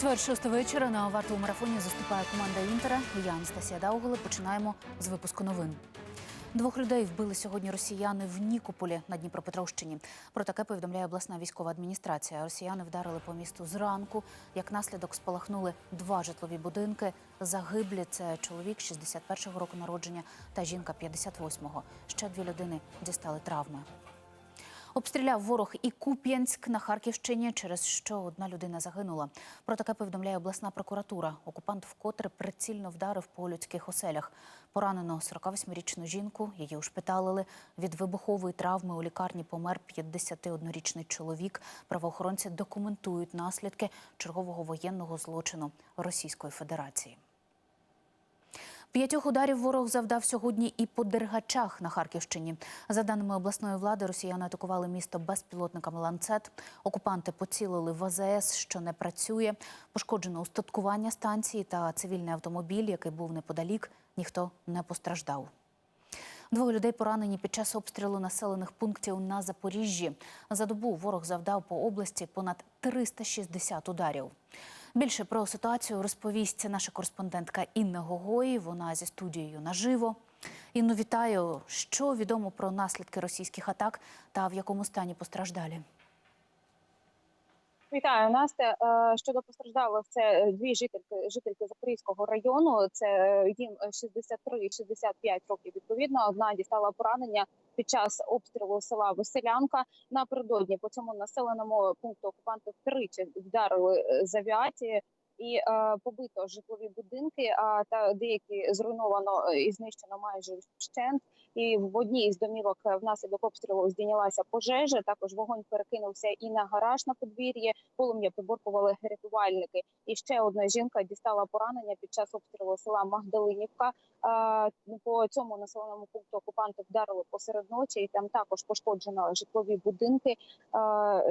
Четвер, шоста вечора на варту у марафоні заступає команда Інтера. Я Анастасія Дауголи. Починаємо з випуску новин. Двох людей вбили сьогодні росіяни в Нікополі на Дніпропетровщині. Про таке повідомляє обласна військова адміністрація. Росіяни вдарили по місту зранку. Як наслідок спалахнули два житлові будинки. Загиблі це чоловік 61-го року народження та жінка 58-го. Ще дві людини дістали травми. Обстріляв ворог і Куп'янськ на Харківщині, через що одна людина загинула. Про таке повідомляє обласна прокуратура. Окупант вкотре прицільно вдарив по людських оселях. Поранено 48-річну жінку. Її ушпиталили. Від вибухової травми у лікарні помер 51-річний чоловік. Правоохоронці документують наслідки чергового воєнного злочину Російської Федерації. П'ятьох ударів ворог завдав сьогодні і по Дергачах на Харківщині. За даними обласної влади, росіяни атакували місто безпілотниками ланцет. Окупанти поцілили в АЗС, що не працює. Пошкоджено устаткування станції та цивільний автомобіль, який був неподалік. Ніхто не постраждав. Двоє людей поранені під час обстрілу населених пунктів на Запоріжжі. За добу ворог завдав по області понад 360 ударів. Більше про ситуацію розповість наша кореспондентка Інна Гогої. Вона зі студією наживо. Інну вітаю. Що відомо про наслідки російських атак та в якому стані постраждалі? Вітаю Настя. Е, Щодо постраждалих, це дві жительки жительки Запорізького району. Це е, їм 63 і 65 років. Відповідно, одна дістала поранення під час обстрілу села Веселянка. Напередодні по цьому населеному пункту окупанти втричі вдарили е, з авіації. І е, побито житлові будинки, а та деякі зруйновано е, і знищено майже вщент. І в одній із домівок е, внаслідок обстрілу здійнялася пожежа. Також вогонь перекинувся і на гараж на подвір'ї. Полум'я приборкували рятувальники. І ще одна жінка дістала поранення під час обстрілу села Магдалинівка. Е, по цьому населеному пункту окупанти вдарили посеред ночі. І там також пошкоджено житлові будинки.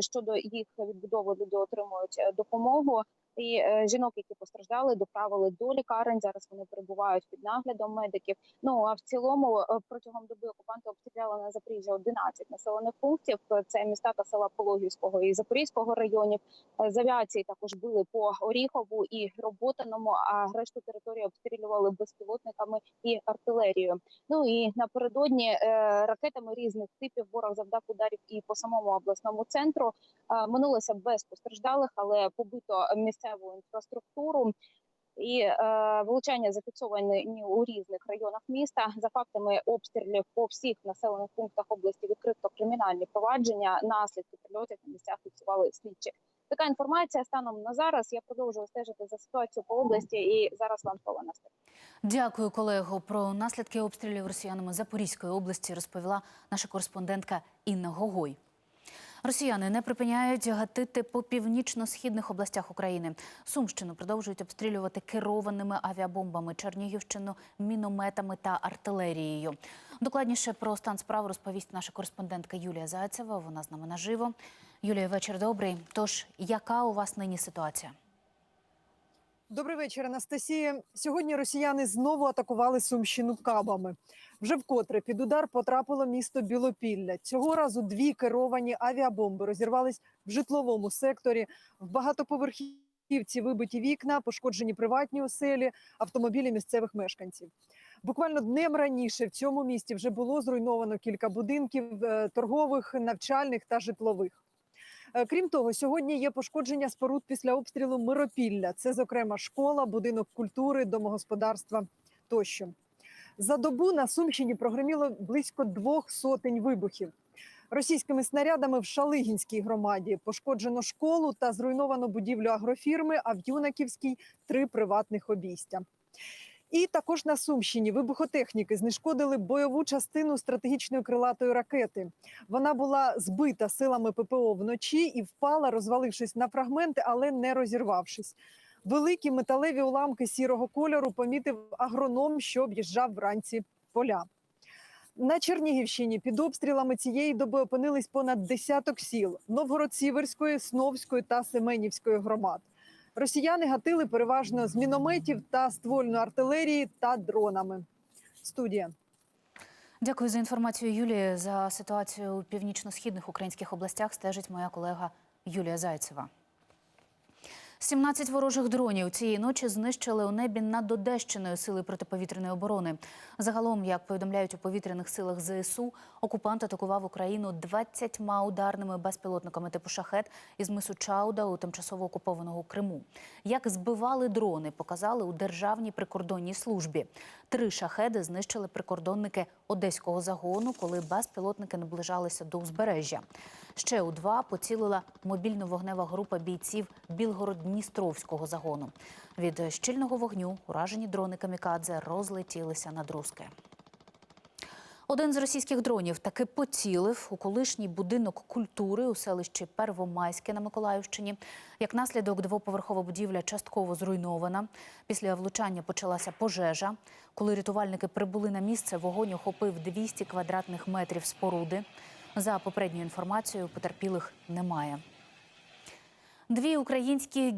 Щодо їх відбудови люди отримують е, допомогу. І е, жінок, які постраждали, доправили до лікарень. Зараз вони перебувають під наглядом медиків. Ну а в цілому, е, протягом доби окупанти обстріляли на Запоріжжя 11 населених пунктів. Це міста та села Пологівського і Запорізького районів. Е, З авіації також били по Оріхову і Роботиному. А решту території обстрілювали безпілотниками і артилерією. Ну і напередодні ракетами різних типів ворог завдав ударів і по самому обласному центру. Минулося без постраждалих, але побито місцеву інфраструктуру. І е, влучання зафіксовані у різних районах міста. За фактами обстрілів по всіх населених пунктах області відкрито кримінальні провадження. Наслідки прильотів на місцях фіксували слідчі. Така інформація станом на зараз. Я продовжую стежити за ситуацією по області. І зараз вам слово Настя. Дякую, колего. Про наслідки обстрілів росіянами Запорізької області розповіла наша кореспондентка Інна Гогой. Росіяни не припиняють гатити по північно-східних областях України. Сумщину продовжують обстрілювати керованими авіабомбами, Чернігівщину, мінометами та артилерією. Докладніше про стан справ розповість наша кореспондентка Юлія Зайцева. Вона з нами наживо. Юлія, вечір добрий. Тож, яка у вас нині ситуація? Добрий вечір, Анастасія. Сьогодні росіяни знову атакували Сумщину кабами. Вже вкотре під удар потрапило місто Білопілля. Цього разу дві керовані авіабомби розірвались в житловому секторі. В багатоповерхівці вибиті вікна, пошкоджені приватні оселі, автомобілі місцевих мешканців. Буквально днем раніше в цьому місті вже було зруйновано кілька будинків е, торгових, навчальних та житлових. Е, Крім того, сьогодні є пошкодження споруд після обстрілу Миропілля. Це, зокрема, школа, будинок культури, домогосподарства тощо. За добу на Сумщині прогреміло близько двох сотень вибухів. Російськими снарядами в Шалигінській громаді пошкоджено школу та зруйновано будівлю агрофірми, а в Юнаківській три приватних обійстя. І також на Сумщині вибухотехніки знешкодили бойову частину стратегічної крилатої ракети. Вона була збита силами ППО вночі і впала, розвалившись на фрагменти, але не розірвавшись. Великі металеві уламки сірого кольору помітив агроном, що об'їжджав вранці поля. На Чернігівщині під обстрілами цієї доби опинились понад десяток сіл Новгород-Сіверської, Сновської та Семенівської громад. Росіяни гатили переважно з мінометів та ствольної артилерії та дронами. Студія. Дякую за інформацію, Юлії. За ситуацію у північно-східних українських областях стежить моя колега Юлія Зайцева. 17 ворожих дронів цієї ночі знищили у небі над Одещиною сили протиповітряної оборони. Загалом, як повідомляють у повітряних силах ЗСУ, окупант атакував Україну 20 ударними безпілотниками типу шахет із мису Чауда у тимчасово окупованого Криму. Як збивали дрони, показали у державній прикордонній службі. Три шахеди знищили прикордонники одеського загону, коли безпілотники наближалися до узбережжя. Ще у два поцілила мобільно-вогнева група бійців Білгород-Дністровського загону. Від щільного вогню уражені дрони камікадзе розлетілися над Руське. Один з російських дронів таки поцілив у колишній будинок культури у селищі Первомайське на Миколаївщині. Як наслідок, двоповерхова будівля частково зруйнована. Після влучання почалася пожежа. Коли рятувальники прибули на місце, вогонь охопив 200 квадратних метрів споруди. За попередньою інформацією, потерпілих немає. Дві українські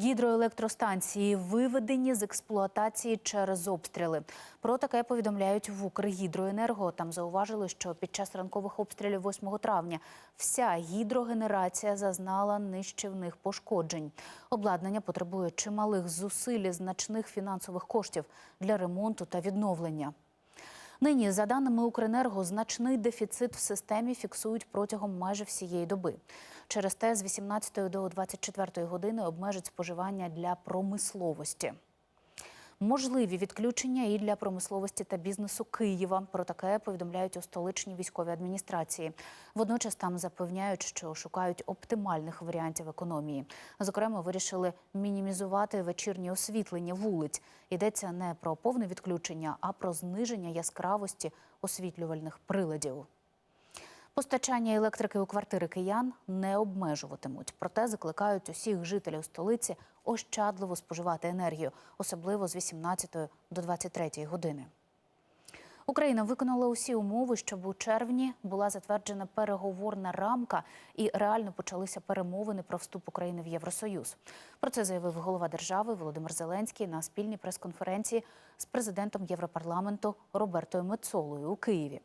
гідроелектростанції виведені з експлуатації через обстріли. Про таке повідомляють в Укргідроенерго. Там зауважили, що під час ранкових обстрілів 8 травня вся гідрогенерація зазнала нищівних пошкоджень. Обладнання потребує чималих зусиль і значних фінансових коштів для ремонту та відновлення. Нині, за даними Укренерго, значний дефіцит в системі фіксують протягом майже всієї доби. Через те з 18 до 24 години обмежить споживання для промисловості. Можливі відключення і для промисловості та бізнесу Києва. Про таке повідомляють у столичній військовій адміністрації. Водночас там запевняють, що шукають оптимальних варіантів економії. Зокрема, вирішили мінімізувати вечірнє освітлення вулиць. Йдеться не про повне відключення, а про зниження яскравості освітлювальних приладів. Постачання електрики у квартири киян не обмежуватимуть. Проте закликають усіх жителів столиці ощадливо споживати енергію, особливо з 18 до 23 години. Україна виконала усі умови, щоб у червні була затверджена переговорна рамка і реально почалися перемовини про вступ України в Євросоюз. Про це заявив голова держави Володимир Зеленський на спільній прес-конференції з президентом Європарламенту Робертою Мецолою у Києві.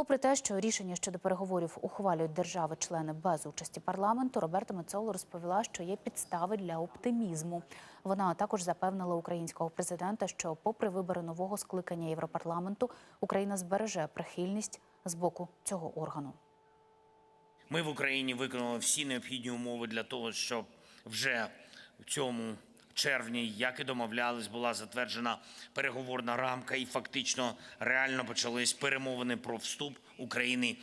Попри те, що рішення щодо переговорів ухвалюють держави-члени без участі парламенту, Роберта Мецоло розповіла, що є підстави для оптимізму. Вона також запевнила українського президента, що, попри вибори нового скликання Європарламенту, Україна збереже прихильність з боку цього органу. Ми в Україні виконали всі необхідні умови для того, щоб вже в цьому червні, як і домовлялись, була затверджена переговорна рамка, і фактично реально почались перемовини про вступ України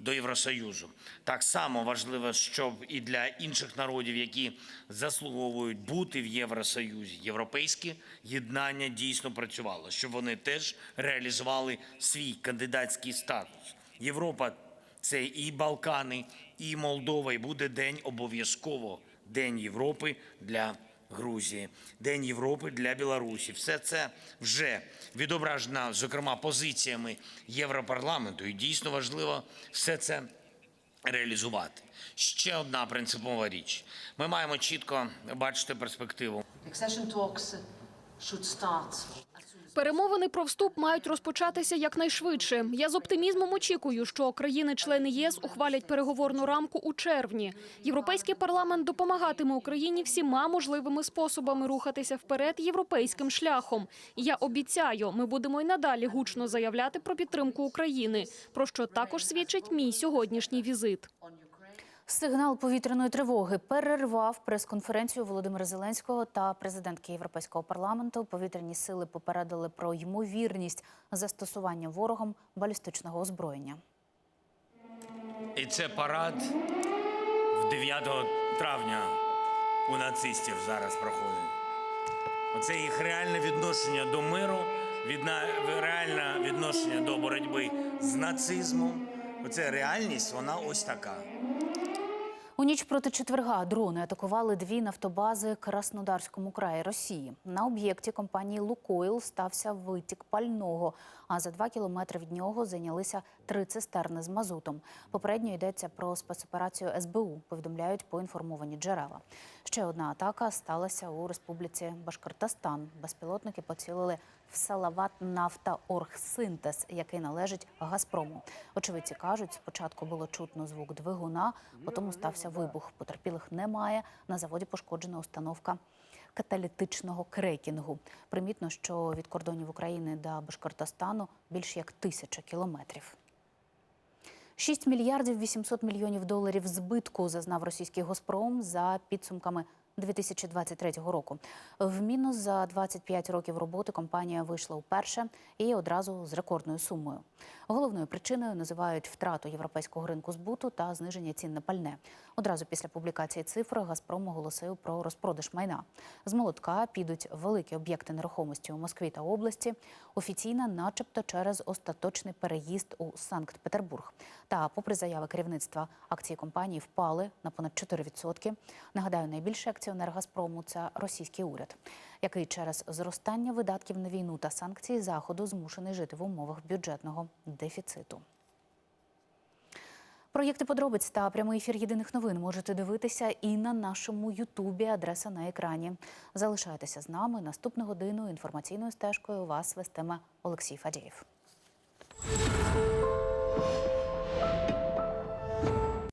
до Євросоюзу. Так само важливо, щоб і для інших народів, які заслуговують бути в Євросоюзі, європейське єднання дійсно працювало, щоб вони теж реалізували свій кандидатський статус. Європа це і Балкани, і Молдова, і буде день обов'язково День Європи для Грузії, День Європи для Білорусі. Все це вже відображено, зокрема, позиціями Європарламенту. І дійсно важливо все це реалізувати. Ще одна принципова річ. Ми маємо чітко бачити перспективу. Accession talks should start Перемовини про вступ мають розпочатися якнайшвидше. Я з оптимізмом очікую, що країни-члени ЄС ухвалять переговорну рамку у червні. Європейський парламент допомагатиме Україні всіма можливими способами рухатися вперед європейським шляхом. Я обіцяю, ми будемо й надалі гучно заявляти про підтримку України, про що також свідчить мій сьогоднішній візит. Сигнал повітряної тривоги перервав прес-конференцію Володимира Зеленського та президентки Європейського парламенту. Повітряні сили попередили про ймовірність застосування ворогом балістичного озброєння. І це парад в 9 травня у нацистів зараз проходить. Оце їх реальне відношення до миру, реальне відношення до боротьби з нацизмом. Оце реальність, вона ось така. У ніч проти четверга дрони атакували дві нафтобази Краснодарському краї Росії. На об'єкті компанії Лукойл стався витік пального. А за два кілометри від нього зайнялися три цистерни з мазутом. Попередньо йдеться про спецоперацію СБУ. Повідомляють поінформовані джерела. Ще одна атака сталася у республіці Башкортостан. Безпілотники поцілили в Салават Нафтаоргсинтез, який належить Газпрому. Очевидці кажуть, спочатку було чутно звук двигуна, потім стався вибух. Потерпілих немає. На заводі пошкоджена установка каталітичного крекінгу. Примітно, що від кордонів України до Башкортостану більш як тисяча кілометрів. 6 мільярдів 800 мільйонів доларів збитку зазнав російський Госпром за підсумками 2023 року. В мінус за 25 років роботи компанія вийшла вперше і одразу з рекордною сумою. Головною причиною називають втрату європейського ринку збуту та зниження цін на пальне. Одразу після публікації цифр Газпром оголосив про розпродаж майна. З молотка підуть великі об'єкти нерухомості у Москві та області. Офіційно, начебто, через остаточний переїзд у Санкт-Петербург. Та, попри заяви керівництва, акції компанії впали на понад 4%. Нагадаю, найбільший акціонер Газпрому це російський уряд, який через зростання видатків на війну та санкції заходу змушений жити в умовах бюджетного дефіциту. Проєкти подробиць та прямий ефір єдиних новин можете дивитися і на нашому Ютубі. Адреса на екрані. Залишайтеся з нами. Наступну годину інформаційною стежкою вас вестиме Олексій Фадієв.